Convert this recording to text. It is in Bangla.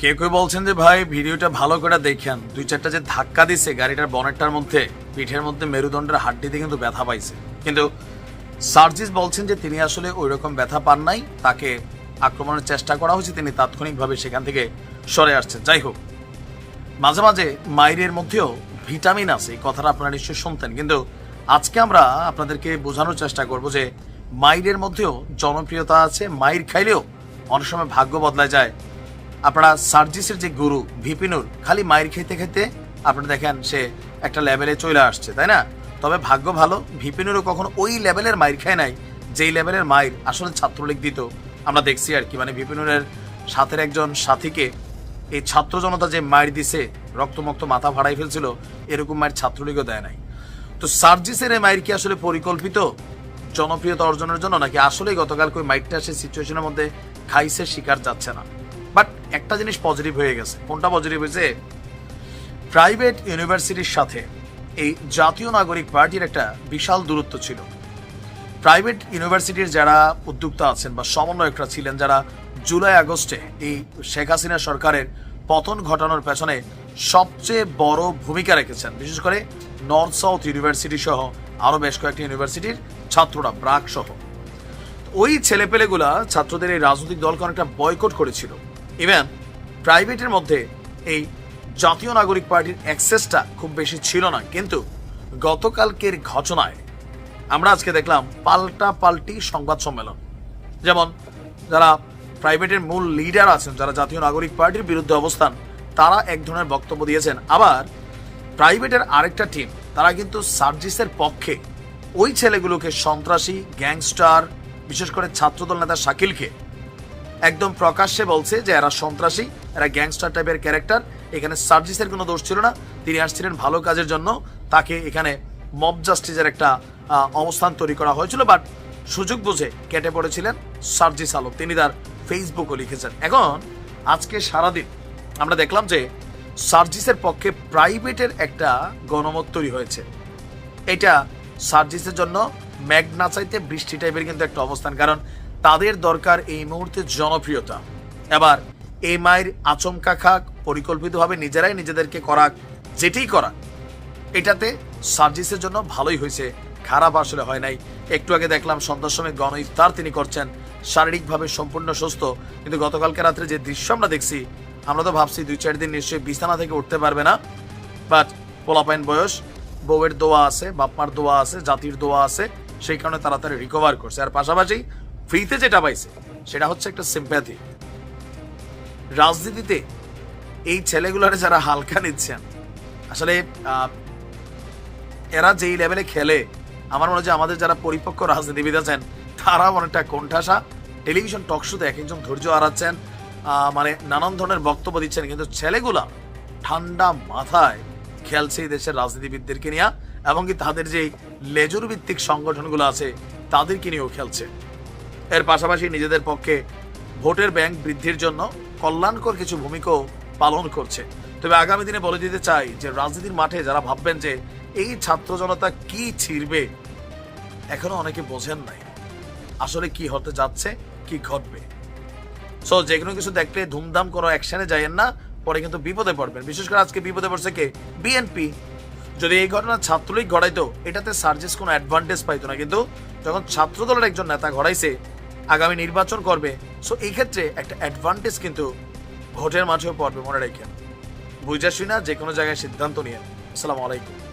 কেউ কেউ বলছেন যে ভাই, ভিডিওটা ভালো করে দেখেন। দুই চারটা যে ধাক্কা দিছে গাড়িটার বনেটটার মধ্যে, পিঠের মধ্যে মেরুদণ্ডের হাড্ডিতে কিন্তু ব্যথা পাইছে। কিন্তু সার্জিস বলছেন যে তিনি আসলে ওই রকম ব্যথা পান নাই, তাকে আক্রমণের চেষ্টা করা হয়েছে, তিনি তাৎক্ষণিকভাবে সেখান থেকে সরে আসছেন। যাই হোক, মাঝে মাঝে মাইরের মধ্যেও ভিটামিন আছে, এই কথাটা আপনারা নিশ্চয়ই শুনতেন। কিন্তু আজকে আমরা আপনাদেরকে বোঝানোর চেষ্টা করব যে মাইরের মধ্যেও জনপ্রিয়তা আছে, মাইর খাইলেও অনেক সময় ভাগ্য বদলায় যায়। আপনারা সার্জিসের যে গুরু ভিপিনুর, খালি মায়ের খেতে খেতে আপনারা দেখেন সে একটা লেভেলে চলে আসছে, তাই না? তবে ভাগ্য ভালো, ভিপিনুরও কখনো ওই লেভেলের মায়ের খায় নাই, যেই লেভেলের মায়ের আসলে ছাত্রলীগ দিত। আমরা দেখছি আর কি মানে ভিপিনুরের সাথের একজন সাথীকে এই ছাত্র জনতা যে মায়ের দিছে, রক্তমক্ত মাথা ভাড়াই ফেলছিল, এরকম মায়ের ছাত্রলীগও দেয় নাই। তো সার্জিসের এই মায়ের কি আসলে পরিকল্পিত জনপ্রিয়তা অর্জনের জন্য, নাকি আসলেই গতকাল ওই মাইকটা সে সিচুয়েশনের মধ্যে খাইছে শিকার যাচ্ছে না? একটা জিনিস পজিটিভ হয়ে গেছে। কোনটা পজিটিভ হয়েছে? প্রাইভেট ইউনিভার্সিটির সাথে এই জাতীয় নাগরিক পার্টির একটা বিশাল দূরত্ব ছিল। প্রাইভেট ইউনিভার্সিটির যারা উদ্যোক্তা আছেন বা সমন্বয়করা ছিলেন, যারা জুলাই আগস্টে এই শেখ হাসিনা সরকারের পতন ঘটানোর পেছনে সবচেয়ে বড় ভূমিকা রেখেছেন, বিশেষ করে নর্থ সাউথ ইউনিভার্সিটি সহ আরও বেশ কয়েকটি ইউনিভার্সিটির ছাত্ররা, ব্রাক সহ। ওই ছেলেপেলেগুলা ছাত্রদের এই রাজনৈতিক দলকে অনেকটা বয়কট করেছিল। ইভেন প্রাইভেটের মধ্যে এই জাতীয় নাগরিক পার্টির অ্যাক্সেসটা খুব বেশি ছিল না। কিন্তু গতকালকের ঘটনায় আমরা আজকে দেখলাম পাল্টা পাল্টি সংবাদ সম্মেলন। যেমন যারা প্রাইভেটের মূল লিডার আছেন, যারা জাতীয় নাগরিক পার্টির বিরুদ্ধে অবস্থান, তারা এক ধরনের বক্তব্য দিয়েছেন। আবার প্রাইভেটের আরেকটা টিম তারা কিন্তু সার্জিসের পক্ষে ওই ছেলেগুলোকে সন্ত্রাসী গ্যাংস্টার বিশেষ করে ছাত্রদল নেতা শাকিলকে একদম প্রকাশ্যে বলছে যে এরা সন্ত্রাসী, এরা গ্যাংস্টার টাইপের ক্যারেক্টার। এখানে সার্জিসের কোনো দোষ ছিল না। তিনি আসছিলেন ভালো কাজের জন্য। তাকে এখানে মব জাস্টিসের একটা অবস্থান তৈরি করা হয়েছিল। বাট সুযোগ বুঝে কেটে পড়েছিলেন সার্জিস আলম। তিনি তার ফেসবুকও লিখেছেন। এখন আজকে সারাদিন আমরা দেখলাম যে সার্জিসের পক্ষে প্রাইভেটের একটা গণমত তৈরি হয়েছে। এটা সার্জিসের জন্য ম্যাগ না চাইতে বৃষ্টি টাইপের কিন্তু একটা অবস্থান। কারণ তাদের দরকার এই মুহূর্তে জনপ্রিয়তা। এবার এই মায়ের আচমকা খাক, পরিকল্পিতভাবে নিজেরাই নিজেদেরকে করাক, যেটাই করাক, এটাতে সার্জিসের জন্য ভালোই হয়েছে। খারাপ আসলে হয় নাই। একটু আগে দেখলাম সন্ধ্যার সময় গণ ইফতার তিনি করছেন। শারীরিকভাবে সম্পূর্ণ সুস্থ। কিন্তু গতকালকে রাত্রে যে দৃশ্য আমরা দেখছি, আমরা তো ভাবছি দুই চার দিন নিশ্চয়ই বিছানা থেকে উঠতে পারবে না। বাট পোলাপাইন বয়স, বউয়ের দোয়া আছে, বাপমার দোয়া আছে, জাতির দোয়া আছে, সেই কারণে তাড়াতাড়ি রিকভার করছে। আর পাশাপাশি ফ্রিতে যেটা পাইছে, সেটা হচ্ছে একটা সিম্প্যাথি রাজনীতিতে এই ছেলেগুলোরে যারা হালকা নিচ্ছেন, আসলে এরা যেই লেভেলে খেলে, আমার মনে হয় যে আমাদের যারা পরিপক্ক রাজনীতিবিদ আছেন তারা অনেকটা কোণঠাসা। টেলিভিশন টক শোতে এক একজন ধৈর্য হারাচ্ছেন মানে নানান ধরনের বক্তব্য দিচ্ছেন, কিন্তু ছেলেগুলা ঠান্ডা মাথায় খেলছে এই দেশের রাজনীতিবিদদেরকে নিয়ে, এবং কি তাদের যে লেজুর ভিত্তিক সংগঠনগুলো আছে, তাদেরকে নিয়েও খেলছে। এর পাশাপাশি নিজেদের পক্ষে ভোটের ব্যাংক বৃদ্ধির জন্য কল্যাণকর কিছু ভূমিকাও পালন করছে। তবে আগামী দিনে বলে দিতে চাই যে, রাজনীতির মাঠে যারা ভাববেন যে, এই ছাত্র জনতা কি ছিড়বে, এখনও অনেকে বোঝেন নাই। আসলে কি হতে যাচ্ছে, কি ঘটবে। সো যে কোনো কিছু দেখলে ধুমধাম কোনো অ্যাকশনে যাইয়েন না, পরে কিন্তু বিপদে পড়বেন। বিশেষ করে আজকে বিপদে পড়ছে কে? বিএনপি। যদি এই ঘটনা ছাত্রলীগ ঘটাইতো এটাতে সার্জেস কোনো অ্যাডভান্টেজ পাইতো না। কিন্তু যখন ছাত্র দলের একজন নেতা ঘটাইছে আগামী নির্বাচন করবে। সো এই ক্ষেত্রে একটা অ্যাডভান্টেজ কিন্তু ভোটের মাঠেও পড়বে, মনে রেখে বুঝাশুনা যে কোনো জায়গায় সিদ্ধান্ত নিয়ে। আসসালামু আলাইকুম।